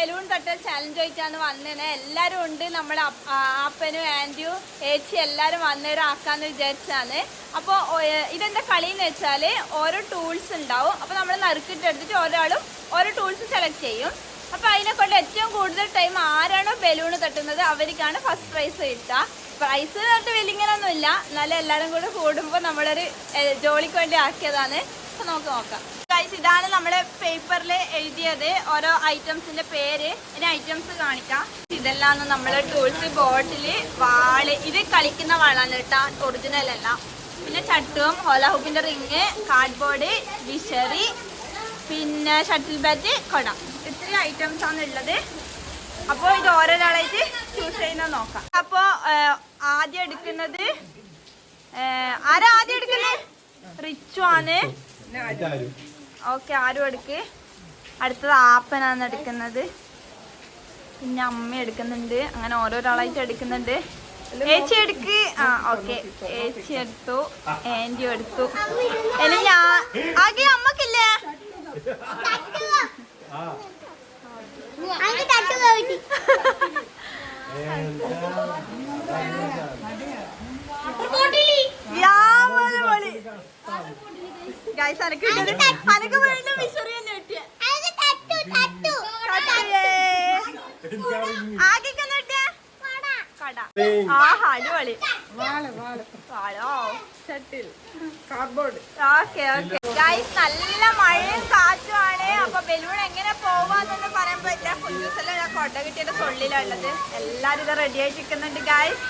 Balloon തട്ടൽ challenge ആയിട്ടാണ് വന്നത് എല്ലാവരും ഉണ്ട്. നമ്മുടെ അപ്പനും ആന്റിയും ഏച്ചി എല്ലാവരും വന്നേരം ആക്കാന്ന് വിചാരിച്ചാണ് അപ്പോൾ ഇതെന്താ കളി എന്ന് വെച്ചാൽ ഓരോ ടൂൾസ് ഉണ്ടാവും. അപ്പോൾ നമ്മൾ നറുക്കിട്ട് എടുത്തിട്ട് ഒരാളും ഓരോ ടൂൾസ് സെലക്ട് ചെയ്യും. അപ്പോൾ അതിനെ കൊണ്ട് ഏറ്റവും കൂടുതൽ ടൈം ആരാണോ ബലൂൺ തട്ടുന്നത് അവർക്കാണ് ഫസ്റ്റ് പ്രൈസ് കിട്ടുക. പ്രൈസ് തൊട്ട് വലിങ്ങനൊന്നുമില്ല എന്നാലും എല്ലാവരും കൂടെ കൂടുമ്പോൾ നമ്മളൊരു ജോലിക്ക് വേണ്ടി ആക്കിയതാണ്. അപ്പോൾ നമുക്ക് നോക്കാം. ഗൈസ് ഇതാണ് നമ്മുടെ പേപ്പറിൽ എഴുതിയത്. ഓരോ ഐറ്റംസിന്റെ പേര്. ഇനി ഐറ്റംസ് കാണിക്കാം. ഇതെല്ലാം നമ്മളെ ടൂൾസ് ബോട്ടിൽ വാൾ. ഇത് കളിക്കുന്ന വാളാണ് കേട്ടാ. ഒറിജിനൽ അല്ല. പിന്നെ ചട്ടും ഹോലാഹുബിന്റെ റിങ് കാർഡ്ബോർഡ് വിഷറി പിന്നെ ഷട്ടിൽ ബാറ്റ് കൊട. ഇത്രയും ഐറ്റംസ് ആണ് ഉള്ളത്. അപ്പോൾ ഇത് ഓരോരാളായിട്ട് ചൂസ് ചെയ്യുന്നത് നോക്കാം. അപ്പോൾ ആദ്യം എടുക്കുന്നത് ആരാ ആദ്യം എടുക്കുന്നത്? റിച്ചു ആണ്. ഓക്കെ ആരും എടുക്ക്. അടുത്തത് ആപ്പനാണ് എടുക്കുന്നത്. പിന്നെ അമ്മ എടുക്കുന്നുണ്ട്. അങ്ങനെ ഓരോരാളായിട്ട് എടുക്കുന്നുണ്ട്. ഏച്ചി എടുക്ക്. ആ ഓക്കെ. ഏച്ചി എടുത്തു. ആന്റി എടുത്തു. ഇനി ഞാൻ ആകെ അമ്മക്കില്ലേ? അങ്ങ് Guys, അനക്ക് കിട്ടിയത് അനക്ക് വീണ്ടും വിഷറി തന്നെ കിട്ടിയ. അങ്ങ് തട്ടു തട്ടു. ആകെ കിട്ടിയ? കട. ആഹാ അടിപൊളി. വാളോ ഓക്കെ ഓക്കെ. ഗൈസ് നല്ല മഴയും കാറ്റുമാണ് അപ്പൊ ബലൂൺ എങ്ങനെ പോവാന്നൊന്നും പറയാൻ പറ്റില്ല. ഫുൾ ദിവസം കൊട്ട കിട്ടിയുടെ തൊള്ളിലുള്ളത് എല്ലാരും ഇത് റെഡി ആയിട്ട് നിൽക്കുന്നുണ്ട് ഗൈസ്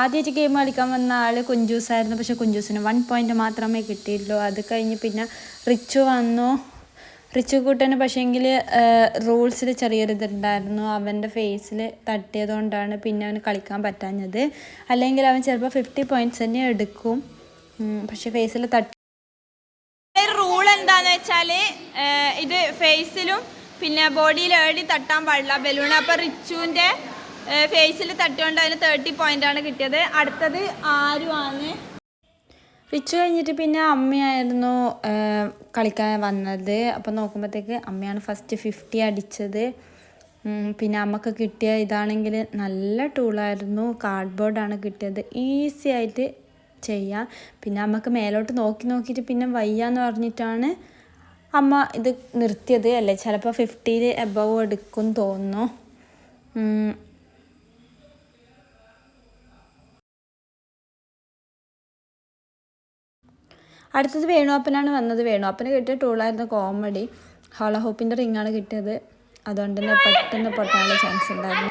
ആദ്യമായിട്ട് ഗെയിം കളിക്കാൻ വന്ന ആൾ കുഞ്ചൂസായിരുന്നു. പക്ഷെ കുഞ്ചൂസിന് വൺ പോയിന്റ് മാത്രമേ കിട്ടിയിട്ടുള്ളൂ. അത് കഴിഞ്ഞ് പിന്നെ റിച്ചു വന്നു. റിച്ചു കൂട്ടന് പക്ഷേങ്കിൽ റൂൾസിൽ ചെറിയൊരിതുണ്ടായിരുന്നു അവന്റെ ഫേസിൽ തട്ടിയതുകൊണ്ടാണ് പിന്നെ അവന് കളിക്കാൻ പറ്റാഞ്ഞത്. അല്ലെങ്കിൽ അവൻ ചിലപ്പോൾ ഫിഫ്റ്റി പോയിന്റ്സ് തന്നെ എടുക്കും. പക്ഷേ ഫേസിൽ തട്ടി റൂൾ എന്താന്ന് വെച്ചാൽ ഇത് ഫേസിലും പിന്നെ ബോഡിയിൽ ഏടി തട്ടാൻ പാടില്ല. ബലൂൺ. അപ്പോൾ റിച്ചുവിന്റെ ഫേസിൽ തട്ടുകൊണ്ട് അതിന് തേർട്ടി ആണ് കിട്ടിയത്. അടുത്തത് ആരുമാണ് റിച്ച് കഴിഞ്ഞിട്ട് പിന്നെ അമ്മയായിരുന്നു കളിക്കാൻ വന്നത്. അപ്പം നോക്കുമ്പോഴത്തേക്ക് അമ്മയാണ് ഫസ്റ്റ് ഫിഫ്റ്റി അടിച്ചത്. പിന്നെ അമ്മയ്ക്ക് കിട്ടിയ ഇതാണെങ്കിൽ നല്ല ടൂളായിരുന്നു കാർഡ്ബോർഡാണ് കിട്ടിയത്. ഈസി ആയിട്ട് ചെയ്യാം. പിന്നെ അമ്മയ്ക്ക് മേലോട്ട് നോക്കി നോക്കിയിട്ട് പിന്നെ വയ്യാന്ന് പറഞ്ഞിട്ടാണ് അമ്മ ഇത് നിർത്തിയത് അല്ലേ? ചിലപ്പോൾ ഫിഫ്റ്റിയിൽ എബവ് എടുക്കും തോന്നുന്നു. അടുത്തത് വേണുവപ്പനാണ് വന്നത്. വേണുവപ്പന് കിട്ടിയ ടൂളായിരുന്നു കോമഡി ഹോള ഹോപ്പിന്റെ റിങ്ങാണ് കിട്ടിയത്. അതുകൊണ്ട് തന്നെ പെട്ടെന്ന് പൊട്ടാനുള്ള ചാൻസ് ഉണ്ടായിരുന്നു.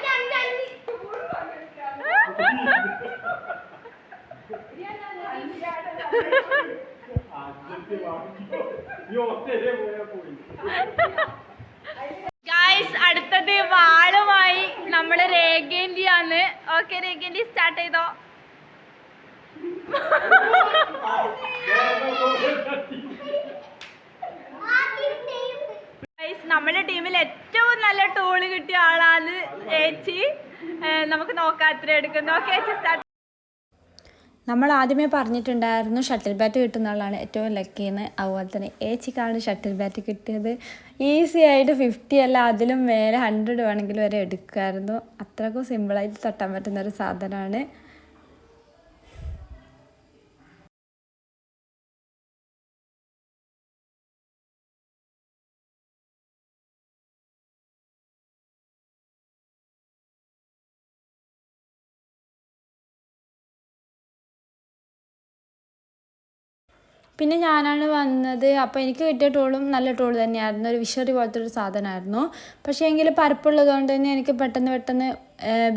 അടുത്തത് വാളുമായി നമ്മൾ രേഖേന്റിയാണ് ഓക്കെ രേഖേന്റി സ്റ്റാർട്ട് ചെയ്തോ? നമ്മുടെ ടീമിൽ ഏറ്റവും നല്ല ടൂൾ കിട്ടിയ ആളാണ് ചേച്ചി. നമുക്ക് നോക്കാം എത്ര എടുക്കുന്നു. ഓക്കെ നമ്മൾ ആദ്യമേ പറഞ്ഞിട്ടുണ്ടായിരുന്നു ഷട്ടിൽ ബാറ്റ് കിട്ടുന്ന ആളാണ് ഏറ്റവും ലക്കിയെന്ന് അതുപോലെ തന്നെ ഏച്ചിക്കാണ് ഷട്ടിൽ ബാറ്റ് കിട്ടിയത്. ഈസി ആയിട്ട് ഫിഫ്റ്റി അല്ല അതിലും മേലെ ഹൺഡ്രഡ് വേണമെങ്കിൽ വരെ എടുക്കുമായിരുന്നു. അത്രക്കും സിമ്പിളായിട്ട് തട്ടാൻ പറ്റുന്ന ഒരു സാധനമാണ്. പിന്നെ ഞാനാണ് വന്നത്. അപ്പോൾ എനിക്ക് കിട്ടിയ ടോളും നല്ല ടോൾ തന്നെയായിരുന്നു. ഒരു വിഷറി പോലത്തെ ഒരു സാധനമായിരുന്നു. പക്ഷേ എങ്കിൽ പരപ്പുള്ളത് കൊണ്ട് തന്നെ എനിക്ക് പെട്ടെന്ന് പെട്ടെന്ന്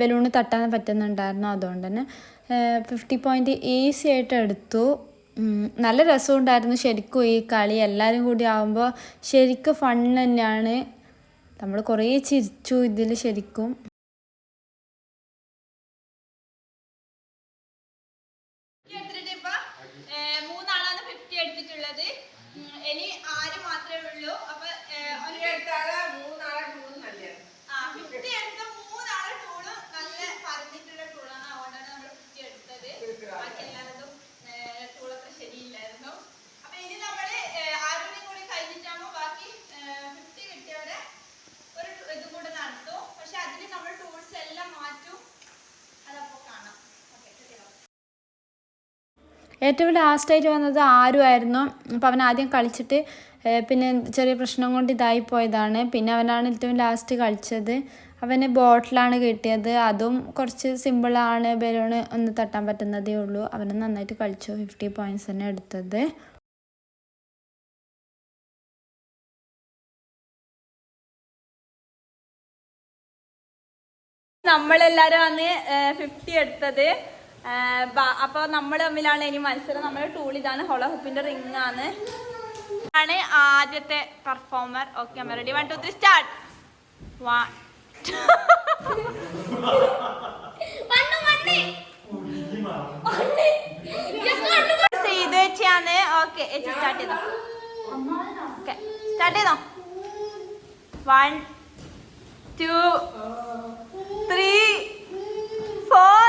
ബലൂൺ തട്ടാൻ പറ്റുന്നുണ്ടായിരുന്നു. അതുകൊണ്ട് തന്നെ ഫിഫ്റ്റി പോയിന്റ് ഈസി ആയിട്ട് എടുത്തു. നല്ല രസമുണ്ടായിരുന്നു ശരിക്കും ഈ കളി. എല്ലാവരും കൂടി ആകുമ്പോൾ ശരിക്കും ഫൺ തന്നെയാണ്. നമ്മൾ കുറേ ചിരിച്ചു ഇതിൽ ശരിക്കും എടുത്തിട്ട് ഇപ്പൊ ഏഹ്, മൂന്നാളാണ് ഫിഫ്റ്റി എടുത്തിട്ടുള്ളത് ഉം, ഇനി ആര് മാത്രമേ ഉള്ളൂ അപ്പൊ ഏഹ്, ഒരു- മൂന്നാളെ ടൂൾ നല്ലതാണ് ആ ഫിഫ്റ്റി എടുത്ത മൂന്നാളെ ടൂൾ നല്ല പറഞ്ഞിട്ടുള്ള ടൂളാണ് അതുകൊണ്ടാണ് നമ്മൾ ഫിഫ്റ്റി എടുത്തത് ബാക്കി എല്ലാവരും ടൂളൊക്കെ ശരിയില്ലായിരുന്നു അപ്പൊ ഇനി നമ്മൾ ഏഹ്, ആരുടെയും കൂടി കഴിഞ്ഞിട്ടാകുമ്പോ ബാക്കി ഫിഫ്റ്റി കിട്ടിയവരെ ഏറ്റവും ലാസ്റ്റായിട്ട് വന്നത് ആരുമായിരുന്നു അപ്പോൾ അവൻ ആദ്യം കളിച്ചിട്ട് പിന്നെ ചെറിയ പ്രശ്നം കൊണ്ട് ഇതായി പോയതാണ്. പിന്നെ അവനാണ് ഏറ്റവും ലാസ്റ്റ് കളിച്ചത്. അവന് ബോട്ടിലാണ് കിട്ടിയത്. അതും കുറച്ച് സിമ്പിളാണ് ബലൂണ് ഒന്ന് തട്ടാൻ പറ്റുന്നതേ ഉള്ളൂ. അവന് നന്നായിട്ട് കളിച്ചു. ഫിഫ്റ്റി പോയിന്റ്സ് തന്നെ എടുത്തത്. നമ്മളെല്ലാരും അന്ന് ഫിഫ്റ്റി എടുത്തത്. അപ്പൊ നമ്മൾ തമ്മിലാണ് ഇനി മത്സരം. നമ്മുടെ ടൂൾ ഇതാണ് ഹോളോഹപ്പിന്റെ റിംഗ് ആണ്. ആണ് ആദ്യത്തെ പെർഫോമർ ഓക്കെ അമ്മ ready one two three start one ഇത് വെച്ചാണ് ഓക്കെ സ്റ്റാർട്ട് ചെയ്തോ? ഓക്കെ സ്റ്റാർട്ട് ചെയ്തോ? വൺ ടു ത്രീ ഫോർ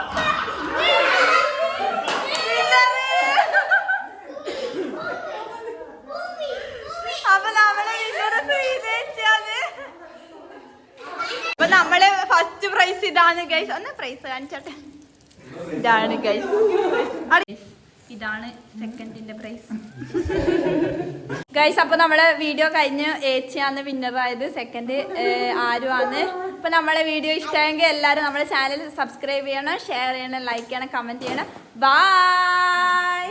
നമ്മൾ ഫസ്റ്റ് പ്രൈസ് ഇതാണ് ഗൈസ് ഒന്ന് പ്രൈസ് കാണിച്ചോട്ടെ. ഇതാണ് ഗൈസ് ഇതാണ് സെക്കൻഡിന്റെ പ്രൈസ് ഗൈസ് അപ്പൊ നമ്മളെ വീഡിയോ കഴിഞ്ഞ് ഏച്ചിയാണ് വിന്നർ ആയത്. സെക്കൻഡ് ആരുമാണ് അപ്പൊ നമ്മളെ വീഡിയോ ഇഷ്ടമായെങ്കിൽ എല്ലാവരും നമ്മുടെ ചാനൽ സബ്സ്ക്രൈബ് ചെയ്യണം ഷെയർ ചെയ്യണം ലൈക്ക് ചെയ്യണം കമന്റ് ചെയ്യണം. ബൈ